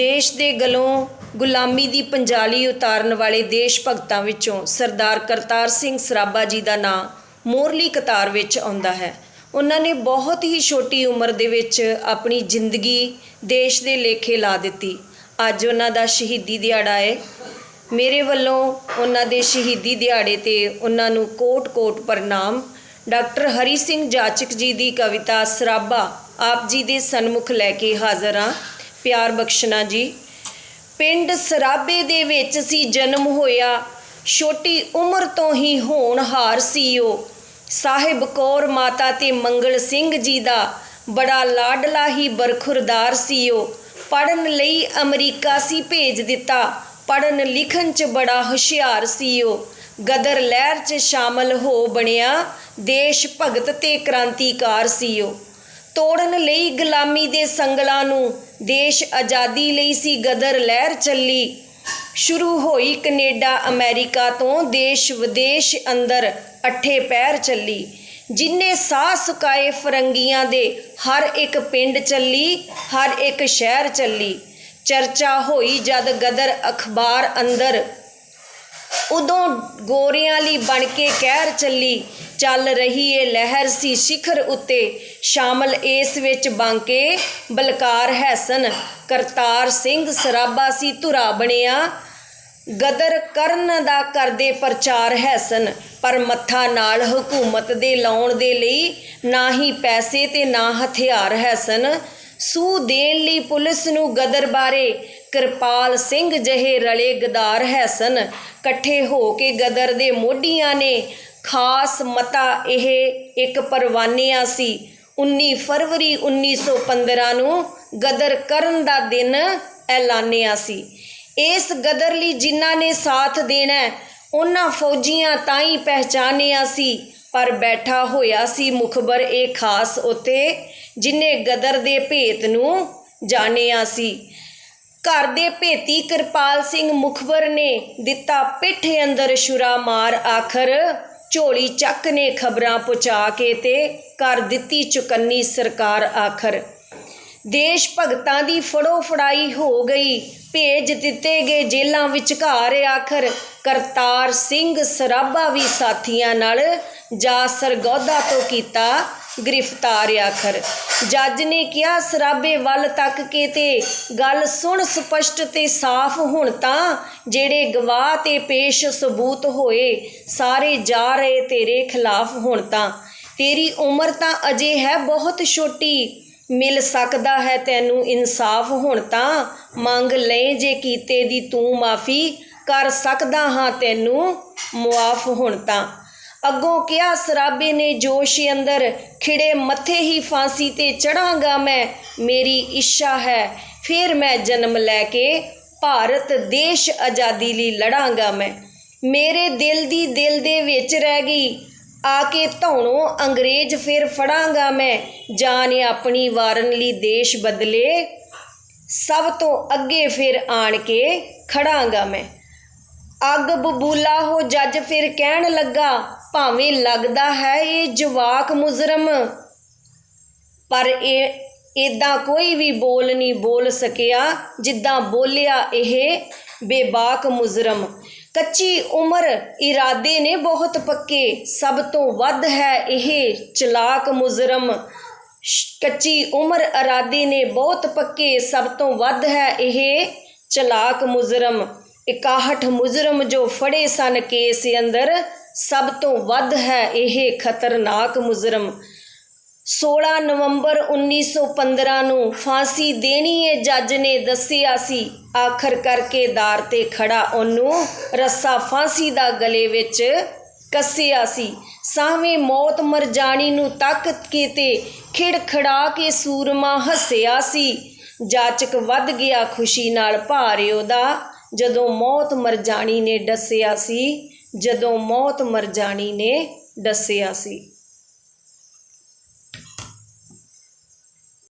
ਦੇਸ਼ ਦੇ ਗਲੋਂ ਗੁਲਾਮੀ ਦੀ ਪੰਜਾਲੀ ਉਤਾਰਨ ਵਾਲੇ ਦੇਸ਼ ਭਗਤਾਂ ਵਿੱਚੋਂ ਸਰਦਾਰ ਕਰਤਾਰ ਸਿੰਘ ਸਰਾਭਾ ਜੀ ਦਾ ਨਾਂ ਮੋਰਲੀ ਕਤਾਰ ਵਿੱਚ ਆਉਂਦਾ ਹੈ। ਉਹਨਾਂ ਨੇ ਬਹੁਤ ਹੀ ਛੋਟੀ ਉਮਰ ਦੇ ਵਿੱਚ ਆਪਣੀ ਜ਼ਿੰਦਗੀ ਦੇਸ਼ ਦੇ ਲੇਖੇ ਲਾ ਦਿੱਤੀ। ਅੱਜ ਉਹਨਾਂ ਦਾ ਸ਼ਹੀਦੀ ਦਿਹਾੜਾ ਹੈ ਮੇਰੇ ਵੱਲੋਂ ਉਹਨਾਂ ਦੇ ਸ਼ਹੀਦੀ ਦਿਹਾੜੇ ਤੇ ਉਹਨਾਂ ਨੂੰ ਕੋਟ-ਕੋਟ ਪ੍ਰਣਾਮ। ਡਾਕਟਰ ਹਰੀ ਸਿੰਘ ਜਾਚਕ ਜੀ ਦੀ ਕਵਿਤਾ ਸਰਾਭਾ ਆਪ ਜੀ ਦੇ ਸਨਮੁਖ ਲੈ ਕੇ ਹਾਜ਼ਰ ਹਾਂ ਪਿਆਰ ਬਖਸ਼ਣਾ ਜੀ। ਪਿੰਡ ਸਰਾਬੇ ਦੇ ਵਿੱਚ ਸੀ ਜਨਮ ਹੋਇਆ। ਛੋਟੀ ਉਮਰ ਤੋਂ ਹੀ ਹੋਣਹਾਰ ਸੀ ਉਹ। ਸਾਹਿਬ ਕੌਰ ਮਾਤਾ ਤੇ ਮੰਗਲ ਸਿੰਘ ਜੀ ਦਾ ਬੜਾ ਲਾਡਲਾ ਹੀ ਬਰਖੁਰਦਾਰ ਸੀ ਉਹ। ਪੜਨ ਲਈ ਅਮਰੀਕਾ ਸੀ ਭੇਜ ਦਿੱਤਾ। ਪੜਨ ਲਿਖਣ 'ਚ ਬੜਾ ਹੁਸ਼ਿਆਰ ਸੀ ਉਹ। ਗਦਰ ਲਹਿਰ 'ਚ ਸ਼ਾਮਲ ਹੋ ਬਣਿਆ। ਦੇਸ਼ ਭਗਤ ਤੇ ਕ੍ਰਾਂਤੀਕਾਰ ਸੀ ਉਹ। ਤੋੜਨ ਲਈ ਗੁਲਾਮੀ ਦੇ ਸੰਗਲਾਂ ਨੂੰ ਦੇਸ਼ ਆਜ਼ਾਦੀ ਲਈ ਸੀ ਗਦਰ ਲਹਿਰ ਚੱਲੀ। ਸ਼ੁਰੂ ਹੋਈ ਕੈਨੇਡਾ, ਅਮਰੀਕਾ ਤੋਂ ਦੇਸ਼ ਵਿਦੇਸ਼ ਅੰਦਰ ਅੱਠੇ ਪੈਰ ਚੱਲੀ। ਜਿਨੇ ਸਾਹ ਸੁਕਾਏ ਫਰੰਗੀਆਂ ਦੇ, ਹਰ ਇੱਕ ਪਿੰਡ ਚੱਲੀ, ਹਰ ਇੱਕ ਸ਼ਹਿਰ ਚੱਲੀ। ਚਰਚਾ ਹੋਈ ਜਦ ਗਦਰ ਅਖਬਾਰ ਅੰਦਰ ਉਦੋਂ ਗੋਰਿਆਂ ਲਈ ਬਣ ਕੇ ਕਹਿਰ ਚੱਲੀ, ਚੱਲ ਰਹੀ ਏ ਲਹਿਰ ਸੀ ਸਿਖਰ ਉੱਤੇ। ਸ਼ਾਮਲ ਇਸ ਵਿੱਚ ਬਾਂਕੇ ਬਲਕਾਰ ਹੈਸਨ ਕਰਤਾਰ ਸਿੰਘ ਸਰਾਬਾ ਸੀ ਧੁਰਾ ਬਣਿਆ। ਗਦਰ ਕਰਨ ਦਾ ਕਰਦੇ ਪ੍ਰਚਾਰ ਹੈਸਨ ਪਰ ਮੱਥਾ ਨਾਲ ਹਕੂਮਤ ਦੇ ਲਾਉਣ ਦੇ ਲਈ ਨਾ ਹੀ ਪੈਸੇ ਤੇ ਨਾ ਹਥਿਆਰ ਹੈਸਨ ਸੂ ਦੇਣ ਲਈ ਪੁਲਿਸ ਨੂੰ ਗਦਰ ਬਾਰੇ ਕਿਰਪਾਲ ਸਿੰਘ ਜਿਹੇ ਰਲੇ ਗਦਾਰ ਹੈਸਨ ਇਕੱਠੇ ਹੋ ਕੇ ਗਦਰ ਦੇ ਮੋਢੀਆਂ ਨੇ ਖਾਸ ਮਤਾ ਇਹ ਇੱਕ ਪਰਵਾਨਿਆ ਸੀ। 19 ਫਰਵਰੀ 1915 ਨੂੰ ਗਦਰ ਕਰਨ ਦਾ ਦਿਨ ਐਲਾਨਿਆ ਸੀ। ਇਸ ਗਦਰ ਲਈ ਜਿਨ੍ਹਾਂ ਨੇ ਸਾਥ ਦੇਣਾ ਉਹਨਾਂ ਫੌਜੀਆਂ ਤਾਂ ਹੀ ਪਹਿਚਾਨਿਆ ਸੀ, ਪਰ ਬੈਠਾ ਹੋਇਆ ਸੀ ਮੁਖਬਰ ਇਹ ਖਾਸ ਉਤੇ ਜਿਨੇ ਗਦਰ ਦੇ ਭੇਤ ਨੂੰ ਜਾਣਿਆ ਸੀ। ਘਰ ਦੇ ਭੇਤੀ ਕਿਰਪਾਲ ਸਿੰਘ ਮੁਖਬਰ ਨੇ ਦਿੱਤਾ ਪਿੱਠ ਅੰਦਰ ਸ਼ੁਰਾ ਮਾਰ ਆਖਰ ਝੋਲੀ ਚੱਕ ਨੇ ਖਬਰਾਂ ਪਹੁੰਚਾ ਕੇ ਤੇ ਕਰ ਦਿੱਤੀ ਚੁਕੰਨੀ ਸਰਕਾਰ ਆਖਰ। ਦੇਸ਼ ਭਗਤਾਂ ਦੀ ਫੜੋ ਫੜਾਈ ਹੋ ਗਈ, ਭੇਜ ਦਿੱਤੇ ਗਏ ਜੇਲਾਂ ਵਿਚਕਾਰ ਆਖਰ। ਕਰਤਾਰ ਸਿੰਘ ਸਰਾਭਾ ਵੀ ਸਾਥੀਆਂ ਨਾਲ ਜਾ ਸਰਗੋਦਾ ਤੋਂ ਕੀਤਾ ਗ੍ਰਿਫਤਾਰ ਆਖਰ। ਜੱਜ ਨੇ ਕਿਹਾ, ਸਰਾਬੇ ਵੱਲ ਤੱਕ ਕੇ ਤੇ ਗੱਲ ਸੁਣ ਸਪਸ਼ਟ ਤੇ ਸਾਫ਼ ਹੁਣ ਤਾਂ ਜਿਹੜੇ ਗਵਾਹ ਤੇ ਪੇਸ਼ ਸਬੂਤ ਹੋਏ, ਸਾਰੇ ਜਾ ਰਹੇ ਤੇਰੇ ਖਿਲਾਫ ਹੁਣ ਤਾਂ। ਤੇਰੀ ਉਮਰ ਤਾਂ ਅਜੇ ਹੈ ਬਹੁਤ ਛੋਟੀ, ਮਿਲ ਸਕਦਾ ਹੈ ਤੈਨੂੰ ਇਨਸਾਫ ਹੁਣ ਤਾਂ। ਮੰਗ ਲੈ ਜੇ ਕੀਤੇ ਦੀ ਤੂੰ ਮਾਫੀ, ਕਰ ਸਕਦਾ ਹਾਂ ਤੈਨੂੰ ਮੁਆਫ ਹੁਣ ਤਾਂ। ਅੱਗੋਂ ਕਿਹਾ, ਸਰਾਬੇ ਨੇ ਜੋਸ਼ ਅੰਦਰ ਖਿੜੇ ਮੱਥੇ ਹੀ ਫਾਂਸੀ ਤੇ ਚੜਾਂਗਾ ਮੈਂ, ਮੇਰੀ ਇੱਛਾ ਹੈ, ਫਿਰ ਮੈਂ ਜਨਮ ਲੈ ਕੇ ਭਾਰਤ, ਦੇਸ਼ ਆਜ਼ਾਦੀ ਲਈ ਲੜਾਂਗਾ ਮੈਂ। ਮੇਰੇ ਦਿਲ ਦੀ ਦਿਲ ਦੇ ਵਿੱਚ ਰਹਿ ਗਈ, ਆ ਕੇ ਧੌਣੋਂ ਅੰਗਰੇਜ਼ ਫਿਰ ਫੜਾਂਗਾ ਮੈਂ, ਜਾਨ ਆਪਣੀ ਵਾਰਨ ਲਈ ਦੇਸ਼ ਬਦਲੇ, ਸਭ ਤੋਂ ਅੱਗੇ ਫਿਰ ਆਣ ਕੇ ਖੜਾਂਗਾ ਮੈਂ। ਅੱਗ ਬਬੂਲਾ ਹੋ ਜੱਜ ਫਿਰ ਕਹਿਣ ਲੱਗਾ ਭਾਵੇਂ ਲੱਗਦਾ ਹੈ ਇਹ ਜਵਾਕ ਮੁਜਰਮ, ਪਰ ਇਹ ਇਦਾਂ ਕੋਈ ਵੀ ਬੋਲ ਨਹੀਂ ਬੋਲ ਸਕਿਆ ਜਿੱਦਾਂ ਬੋਲਿਆ ਇਹ ਬੇਬਾਕ ਮੁਜਰਮ। ਕੱਚੀ ਉਮਰ ਇਰਾਦੇ ਨੇ ਬਹੁਤ ਪੱਕੇ, ਸਭ ਤੋਂ ਵੱਧ ਹੈ ਇਹ ਚਲਾਕ ਮੁਜਰਮ। ਸ਼- ਕੱਚੀ ਉਮਰ ਇਰਾਦੇ ਨੇ ਬਹੁਤ ਪੱਕੇ, ਸਭ ਤੋਂ ਵੱਧ ਹੈ ਇਹ ਚਲਾਕ ਮੁਜਰਮ। 61 ਮੁਜਰਮ ਜੋ ਫੜੇ ਸਨ ਕੇਸ ਅੰਦਰ ਸਭ ਤੋਂ ਵੱਧ ਹੈ ਇਹ ਖਤਰਨਾਕ ਮੁਜਰਮ। 16 ਨਵੰਬਰ 1915 ਨੂੰ ਫਾਂਸੀ ਦੇਣੀ ਏ ਜੱਜ ਨੇ ਦੱਸਿਆ ਸੀ। ਆਖਰ ਕਰਕੇ ਦਾਰ ਤੇ ਖੜਾ ਉਹਨੂੰ ਰੱਸਾ ਫਾਂਸੀ ਦਾ ਗਲੇ ਵਿੱਚ ਕੱਸਿਆ ਸੀ। ਸਾਹਵੇਂ ਮੌਤ ਮਰਜਾਣੀ ਨੂੰ ਤੱਕ ਕੇ ਤੇ ਖਿੜਖੜਾ ਕੇ ਸੂਰਮਾ ਹੱਸਿਆ ਸੀ। ਜਾਚਕ ਵੱਧ ਗਿਆ ਖੁਸ਼ੀ ਨਾਲ, ਭਾਰੇ ਉਹਦਾ ਜਦੋਂ ਮੌਤ ਮਰਜਾਣੀ ਨੇ ਦੱਸਿਆ ਸੀ। ਜਦੋਂ ਮੌਤ ਮਰਜਾਣੀ ਨੇ ਦੱਸਿਆ ਸੀ।